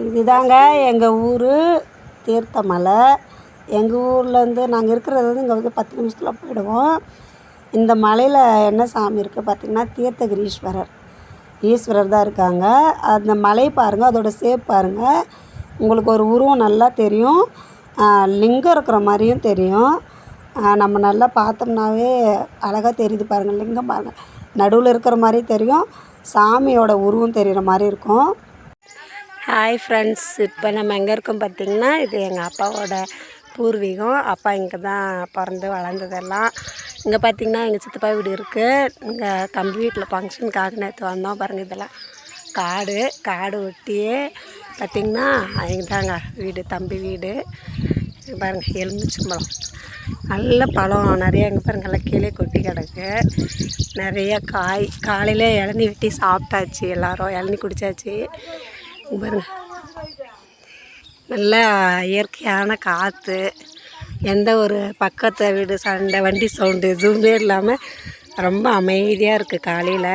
இதுதாங்க எங்கள் ஊர் தீர்த்தமலை. எங்கள் ஊர்லேருந்து நாங்கள் இருக்கிறது வந்து இங்கே வந்து பத்து நிமிஷத்தில் போயிடுவோம். இந்த மலையில் என்ன சாமி இருக்குது பார்த்திங்கன்னா தீர்த்தகிரீஸ்வரர். ஈஸ்வரர் தான் இருக்காங்க. அந்த மலை பாருங்கள் அதோட ஷேப் பாருங்கள் உங்களுக்கு ஒரு உருவம் நல்லா தெரியும். லிங்கம் இருக்கிற மாதிரியும் தெரியும். நம்ம நல்லா பார்த்தோம்னாவே அழகாக தெரியுது பாருங்கள் லிங்கம் பாருங்கள் நடுவில் இருக்கிற மாதிரி தெரியும். சாமியோட உருவம் தெரிகிற மாதிரி இருக்கும். ஹாய் ஃப்ரெண்ட்ஸ் இப்போ நம்ம எங்கே இருக்கோம் பார்த்திங்கன்னா இது எங்கள் அப்பாவோட பூர்வீகம். அப்பா இங்கே தான் பிறந்து வளர்ந்ததெல்லாம். இங்கே பார்த்திங்கன்னா எங்கள் சித்தப்பா வீடு இருக்குது இங்கே தம்பி வீட்டில் ஃபங்க்ஷனுக்காக நேற்று வந்தோம் பாருங்கள் இதெல்லாம். காடு காடு ஒட்டியே பார்த்திங்கன்னா தாங்க வீடு தம்பி வீடு. பாருங்கள் எலுமிச்சம்பழம். நல்ல பழம். நிறைய எங்கள் பாருங்க எல்லாம் கீழே கொட்டி கிடக்கு. நிறைய காய். காலையில் இளநி வெட்டி சாப்பிட்டாச்சு எல்லோரும். இளநி குடித்தாச்சு பாருங்கள் பாருங்க. நல்ல இயற்கையான காற்று எந்த ஒரு பக்கத்து வீடு சண்டை வண்டி சவுண்டு எதுவுமே இல்லாமல் ரொம்ப அமைதியாக இருக்குது காலையில்.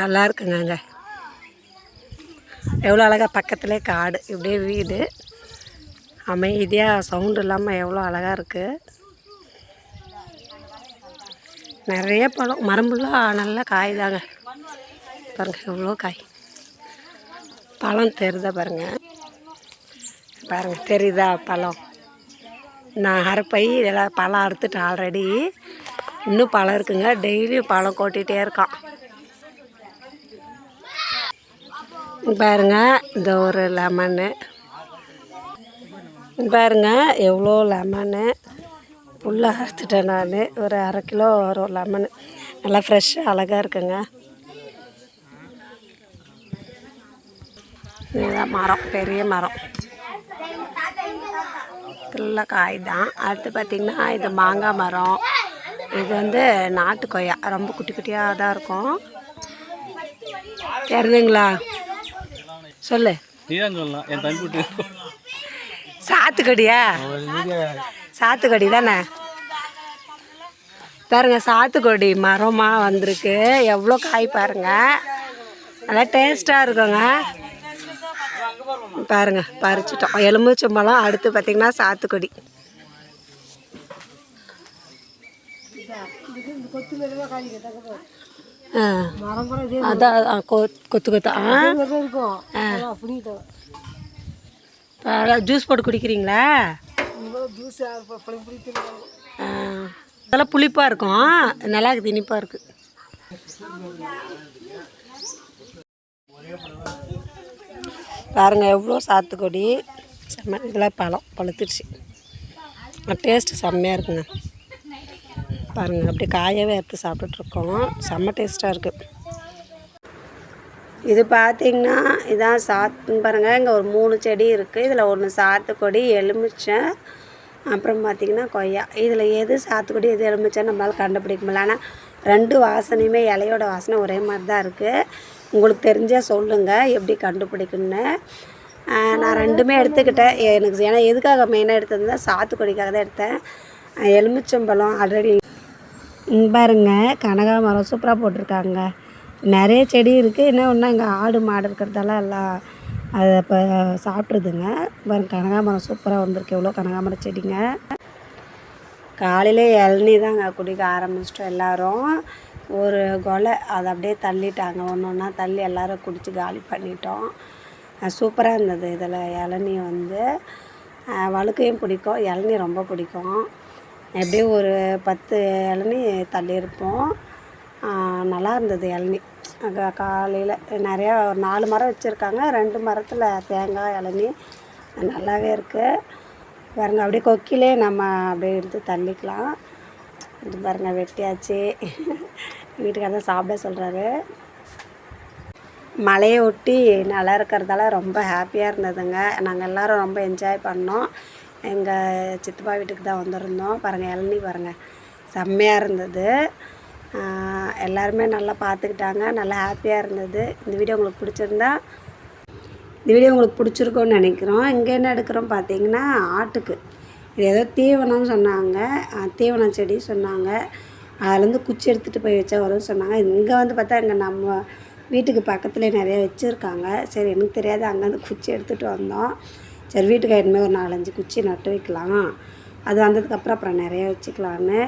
நல்லா இருக்குங்க அங்கே எவ்வளோ அழகாக பக்கத்துலேயே காடு இப்படியே வீடு. அமைதியாக சவுண்டு இல்லாமல் எவ்வளோ அழகாக இருக்குது நிறைய பழம் மரம்புலாம் நல்லா காய் தாங்க. பாருங்கள் எவ்வளோ காய். பழம் தெரியுதா பாருங்கள் பாருங்கள் தெரியுதா பழம்? நான் அரைப்பை இதெல்லாம் பழம் அறுத்துட்டேன் ஆல்ரெடி இன்னும் பழம் இருக்குங்க. டெய்லியும் பழம் கொட்டிகிட்டே இருக்கான். பாருங்க இந்த ஒரு லெமனு பாருங்க எவ்வளோ லெமனு ஃபுல்லாக அறுத்துட்டேன் நான். ஒரு அரை கிலோ வரும் லெமனு நல்லா ஃப்ரெஷ்ஷாக அழகாக இருக்குங்க. இதுதான் மரம் பெரிய மரம். ஃபுல்லாக காய் தான். அடுத்து பார்த்திங்கன்னா இது மாங்காய் மரம். இது வந்து நாட்டு கொய்யா ரொம்ப குட்டி குட்டியாக தான் இருக்கும். தெரியுதுங்களா சொல்லு. சாத்துக்கடியா? சாத்துக்கடி தானே? பாருங்க சாத்துக்கொடி மரமாக வந்திருக்கு. எவ்வளோ காய் பாருங்க. நல்லா டேஸ்ட்டாக இருக்குங்க. பாருங்க பறிச்சிட்டோம். எலுமிச்சம்பழம் அடுத்து பார்த்திங்கன்னா சாத்துக்கொடி. அதான் அதான் கொத்து கொத்தா. ஜூஸ் போட்டு குடிக்கிறீங்களா? நல்லா அதெல்லாம் புளிப்பாக இருக்கும். நல்லா இருக்குது இனிப்பாக இருக்குது பாருங்கள் எவ்வளோ சாத்துக்கொடி. செம்ம இதெல்லாம் பழம் பழுத்துருச்சு டேஸ்ட்டு செம்மையாக இருக்குங்க. பாருங்கள் அப்படியே காயவே எடுத்து சாப்பிட்டுட்ருக்கோம். செம்ம டேஸ்ட்டாக இருக்குது இது பார்த்திங்கன்னா இதான் சாத்து பாருங்கள் இங்கே ஒரு மூணு செடி இருக்குது இதில் ஒன்று சாத்துக்கொடி எலுமிச்சை அப்புறம் பார்த்திங்கன்னா கொய்யா. இதில் எது சாத்துக்குடி எது எலுமிச்சை நம்மளால் கண்டுபிடிக்க முடியல. ஆனால் ரெண்டு வாசனையுமே இலையோட வாசனை ஒரே மாதிரி தான் இருக்குது உங்களுக்கு தெரிஞ்சால் சொல்லுங்கள் எப்படி கண்டுபிடிக்கணும்னு நான் ரெண்டுமே எடுத்துக்கிட்டேன். எனக்கு ஏன்னா எதுக்காக மெயினாக எடுத்ததுன்னா சாத்துக்குடிக்காக தான் எடுத்தேன். எலுமிச்சம்பழம் ஆல்ரெடி பாருங்க கனகாமரம் சூப்பராக போட்டிருக்காங்க. நிறைய செடி இருக்குது என்ன ஒன்றா இங்கே ஆடு மாடு இருக்கிறதால எல்லாம் அதை இப்போ சாப்பிட்ருதுங்க பாருங்க கனகாமரம் சூப்பராக வந்திருக்கு. எவ்வளோ கனகாமரம் செடிங்க. காலையில் இளநீ தாங்க குடிக்க ஆரம்பிச்சிட்டோம் எல்லாரும். ஒரு கொலை அதை அப்படியே தள்ளிட்டாங்க. ஒன்று ஒன்றா தள்ளி எல்லோரும் குடித்து காலி பண்ணிட்டோம். சூப்பராக இருந்தது இதில் இளநீ வந்து. வழுக்கையும் பிடிக்கும் இளநீ ரொம்ப பிடிக்கும். எப்படியும் ஒரு பத்து இளநீ தள்ளியிருப்போம். நல்லா இருந்தது இளநீ. அங்கே காலையில் நிறையா ஒரு நாலு மரம் வச்சுருக்காங்க. ரெண்டு மரத்தில் தேங்காய் இளநீ நல்லாவே இருக்குது பாருங்க அப்படியே கொக்கிலே நம்ம அப்படியே எடுத்து தள்ளிக்கலாம். இது பாருங்க வெட்டியாச்சு. வீட்டுக்காரர் தான் சாப்பிட சொல்கிறாரு மலையை ஒட்டி நல்லா இருக்கிறதால ரொம்ப ஹாப்பியாக இருந்ததுங்க. நாங்கள் எல்லோரும் ரொம்ப என்ஜாய் பண்ணோம். எங்கள் சித்தப்பா வீட்டுக்கு தான் வந்திருந்தோம். பாருங்கள் இளநீ பாருங்கள் செம்மையாக இருந்தது. எல்லாருமே நல்லா பார்த்துக்கிட்டாங்க. நல்லா ஹாப்பியாக இருந்தது. இந்த வீடியோ உங்களுக்கு பிடிச்சிருந்தா இந்த வீடியோ உங்களுக்கு பிடிச்சிருக்கோன்னு நினைக்கிறோம். இங்கே என்ன எடுக்கிறோம் பார்த்தீங்கன்னா ஆட்டுக்கு. இது ஏதோ தீவனம்னு சொன்னாங்க. தீவனம் செடி சொன்னாங்க. அதுலேருந்து குச்சி எடுத்துகிட்டு போய் வச்சா வரும்னு சொன்னாங்க. இங்கே வந்து பார்த்தா இங்கே நம்ம வீட்டுக்கு பக்கத்துலேயே நிறைய வச்சுருக்காங்க. சரி எனக்கு தெரியாது. அங்கேருந்து குச்சி எடுத்துகிட்டு வந்தோம். சரி வீட்டுக்கு இனிமேல் ஒரு நாலஞ்சு குச்சி நட்டு வைக்கலாம். அது வந்ததுக்கப்புறம் அப்புறம் நிறைய வச்சுக்கலான்னு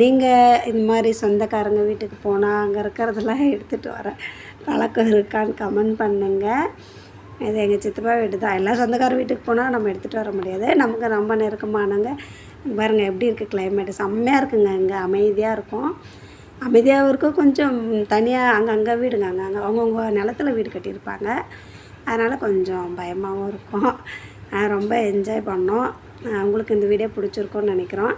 நீங்கள் இந்த மாதிரி சொந்தக்காரங்க வீட்டுக்கு போனால் அங்கே இருக்கிறதெல்லாம் எடுத்துகிட்டு வர பழக்கம் இருக்கான்னு கமெண்ட் பண்ணுங்கள் இது எங்கள் சித்தப்பா வீடு தான். எல்லா சொந்தக்கார வீட்டுக்கு போனால் நம்ம எடுத்துகிட்டு வர முடியாது. நமக்கு ரொம்ப நெருக்கமானவங்க பாருங்கள் எப்படி இருக்குது கிளைமேட்டு செம்மையாக இருக்குங்க. இங்கே அமைதியாக இருக்கும். அமைதியாகவும் இருக்கும். கொஞ்சம் தனியாக அங்கங்கே வீடுங்க. அங்கங்கே அவங்கவுங்க நிலத்துல வீடு கட்டியிருப்பாங்க. அதனால் கொஞ்சம் பயமாகவும் இருக்கும். ரொம்ப என்ஜாய் பண்ணோம். உங்களுக்கு இந்த வீடியோ பிடிச்சிருக்கோன்னு நினைக்கிறோம்.